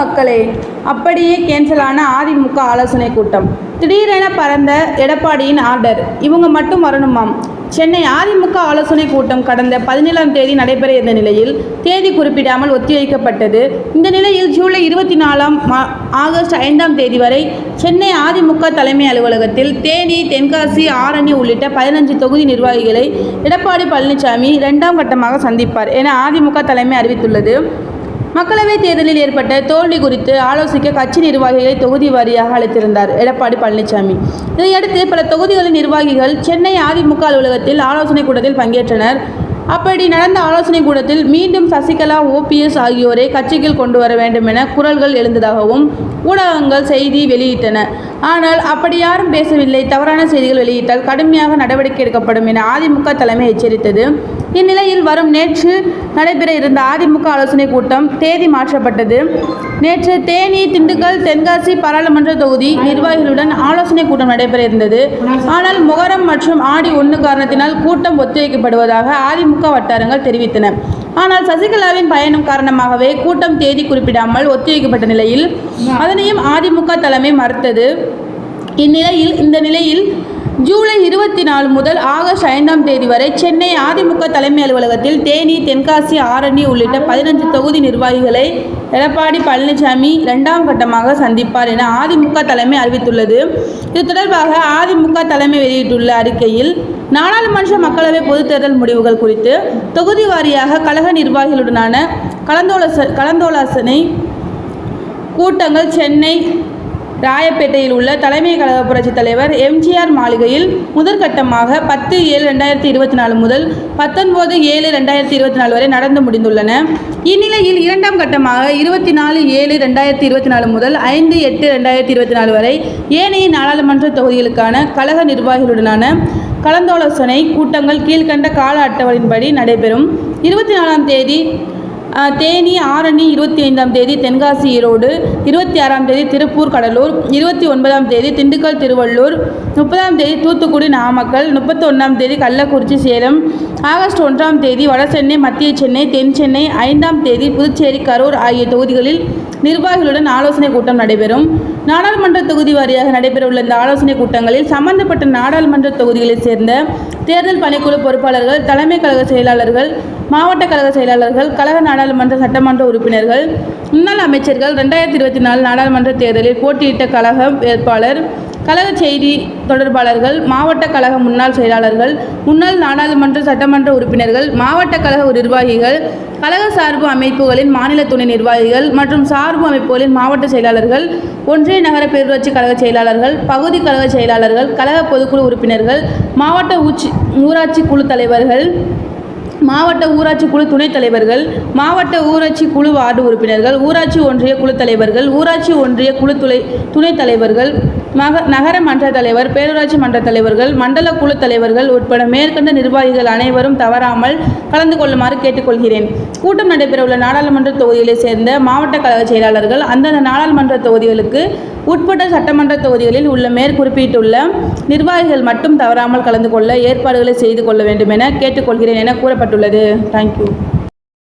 மக்களே அப்படியே கேன்சலான அதிமுக ஆலோசனை கூட்டம். திடீரென பறந்த எடப்பாடியின் ஆர்டர் இவங்க மட்டும் வரணுமாம்? சென்னை அதிமுக ஆலோசனை கூட்டம் கடந்த பதினேழாம் தேதி நடைபெற இருந்த நிலையில் தேதி குறிப்பிடாமல் ஒத்திவைக்கப்பட்டது. இந்த நிலையில் ஜூலை இருபத்தி நாலாம் மா ஆகஸ்ட் ஐந்தாம் தேதி வரை சென்னை அதிமுக தலைமை அலுவலகத்தில் தேனி தென்காசி ஆரணி உள்ளிட்ட பதினஞ்சு தொகுதி நிர்வாகிகளை எடப்பாடி பழனிசாமி இரண்டாம் கட்டமாக சந்திப்பார் என அதிமுக தலைமை அறிவித்துள்ளது. மக்களவைத் தேர்தலில் ஏற்பட்ட தோல்வி குறித்து ஆலோசிக்க கட்சி நிர்வாகிகளை தொகுதி வாரியாக அழைத்திருந்தார் எடப்பாடி பழனிசாமி இதையடுத்து பல தொகுதிகளின் நிர்வாகிகள் சென்னை அதிமுக அலுவலகத்தில் ஆலோசனைக் கூட்டத்தில் பங்கேற்றனர். அப்படி நடந்த ஆலோசனைக் கூட்டத்தில் மீண்டும் சசிகலா ஓபிஎஸ் ஆகியோரை கட்சிக்குள் கொண்டு வர வேண்டும் என குரல்கள் எழுந்ததாகவும் ஊடகங்கள் செய்தி வெளியிட்டன. ஆனால் அப்படி யாரும் பேசவில்லை. தவறான செய்திகள் வெளியிட்டால் கடுமையாக நடவடிக்கை எடுக்கப்படும் என அதிமுக தலைமை எச்சரித்தது. இந்நிலையில் வரும் நேற்று நடைபெற இருந்த அதிமுக ஆலோசனை கூட்டம் தேதி மாற்றப்பட்டது. நேற்று தேனி திண்டுக்கல் தென்காசி பாராளுமன்ற தொகுதி நிர்வாகிகளுடன் ஆலோசனை கூட்டம் நடைபெற இருந்தது. ஆனால் முகரம் மற்றும் ஆடி ஒன்று காரணத்தினால் கூட்டம் ஒத்திவைக்கப்படுவதாக அதிமுக வட்டாரங்கள் தெரிவித்தன. ஆனால் சசிகலாவின் பயணம் காரணமாகவே கூட்டம் தேதி குறிப்பிடாமல் ஒத்திவைக்கப்பட்ட நிலையில் அதனையும் அதிமுக தலைமை மறுத்தது. இந்நிலையில் இந்த நிலையில் ஜூலை இருபத்தி நாலு முதல் ஆகஸ்ட் ஐந்தாம் தேதி வரை சென்னை அதிமுக தலைமை அலுவலகத்தில் தேனி தென்காசி ஆரணி உள்ளிட்ட பதினஞ்சு தொகுதி நிர்வாகிகளை எடப்பாடி பழனிசாமி இரண்டாம் கட்டமாக சந்திப்பார் என அதிமுக தலைமை அறிவித்துள்ளது. இது தொடர்பாக அதிமுக தலைமை வெளியிட்டுள்ள அறிக்கையில் நாடாளுமன்ற மக்களவை பொதுத் தேர்தல் முடிவுகள் குறித்து தொகுதி வாரியாக கழக நிர்வாகிகளுடனான கலந்தோலச கலந்தோலாசனை கூட்டங்கள் சென்னை ராயப்பேட்டையில் உள்ள தலைமை கழக புரட்சித் தலைவர் எம்ஜிஆர் மாளிகையில் முதற்கட்டமாக பத்து ஏழு ரெண்டாயிரத்தி இருபத்தி நாலு முதல் பத்தொன்பது ஏழு ரெண்டாயிரத்தி இருபத்தி நாலு வரை நடந்து முடிந்துள்ளன. இந்நிலையில் இரண்டாம் கட்டமாக இருபத்தி நாலு ஏழு ரெண்டாயிரத்தி இருபத்தி நாலு முதல் ஐந்து எட்டு ரெண்டாயிரத்தி இருபத்தி நாலு வரை ஏனைய நாடாளுமன்ற தொகுதிகளுக்கான கழக நிர்வாகிகளுடனான கலந்தாலோசனை கூட்டங்கள் கீழ்கண்ட கால அட்டவணையின்படி நடைபெறும். இருபத்தி நாலாம் தேதி தேனி ஆரணி இருபத்தி ஐந்தாம் தேதி தென்காசி ஈரோடு இருபத்தி ஆறாம் தேதி திருப்பூர் கடலூர் இருபத்தி ஒன்பதாம் தேதி திண்டுக்கல் திருவள்ளூர் முப்பதாம் தேதி தூத்துக்குடி நாமக்கல் முப்பத்தி ஒன்றாம் தேதி கள்ளக்குறிச்சி சேலம் ஆகஸ்ட் ஒன்றாம் தேதி வடசென்னை மத்திய சென்னை தென் சென்னை ஐந்தாம் தேதி புதுச்சேரி கரூர் ஆகிய தொகுதிகளில் நிர்வாகிகளுடன் ஆலோசனை கூட்டம் நடைபெறும். நாடாளுமன்ற தொகுதி வாரியாக நடைபெறவுள்ள இந்த ஆலோசனை கூட்டங்களில் சம்பந்தப்பட்ட நாடாளுமன்ற தொகுதிகளைச் சேர்ந்த தேர்தல் பணிக்குழு பொறுப்பாளர்கள் தலைமை கழக செயலாளர்கள் மாவட்ட கழக செயலாளர்கள் கழக நாடாளுமன்ற சட்டமன்ற உறுப்பினர்கள் முன்னாள் அமைச்சர்கள் ரெண்டாயிரத்தி இருபத்தி நாலு நாடாளுமன்ற தேர்தலில் போட்டியிட்ட கழக வேட்பாளர் கழக செய்தி தொடர்பாளர்கள் மாவட்ட கழக முன்னாள் செயலாளர்கள் முன்னாள் நாடாளுமன்ற சட்டமன்ற உறுப்பினர்கள் மாவட்ட கழக நிர்வாகிகள் கழக சார்பு அமைப்புகளின் மாநில துணை நிர்வாகிகள் மற்றும் சார்பு அமைப்புகளின் மாவட்ட செயலாளர்கள் ஒன்றிய நகர பேரூராட்சி கழக செயலாளர்கள் பகுதி கழக செயலாளர்கள் கழக பொதுக்குழு உறுப்பினர்கள் மாவட்ட ஊச்சி ஊராட்சி குழு தலைவர்கள் மாவட்ட ஊராட்சி குழு துணைத் தலைவர்கள் மாவட்ட ஊராட்சி குழு வார்டு உறுப்பினர்கள் ஊராட்சி ஒன்றிய குழு தலைவர்கள் ஊராட்சி ஒன்றிய குழு துளை துணைத் தலைவர்கள் மக நகர மன்ற தலைவர் பேரூராட்சி மன்ற தலைவர்கள் மண்டல குழு தலைவர்கள் உட்பட மேற்கண்ட நிர்வாகிகள் அனைவரும் தவறாமல் கலந்து கொள்ளுமாறு கேட்டுக்கொள்கிறேன். கூட்டம் நடைபெறவுள்ள நாடாளுமன்ற தொகுதிகளைச் சேர்ந்த மாவட்ட கழக செயலாளர்கள் அந்தந்த நாடாளுமன்ற தொகுதிகளுக்கு உட்பட்ட சட்டமன்ற தொகுதிகளில் உள்ள மேற்குறிப்பிட்டுள்ள நிர்வாகிகள் மட்டும் தவறாமல் கலந்து கொள்ள ஏற்பாடுகளை செய்து கொள்ள வேண்டும் என கேட்டுக்கொள்கிறேன் என கூறப்பட்டுள்ளது தேங்க்யூ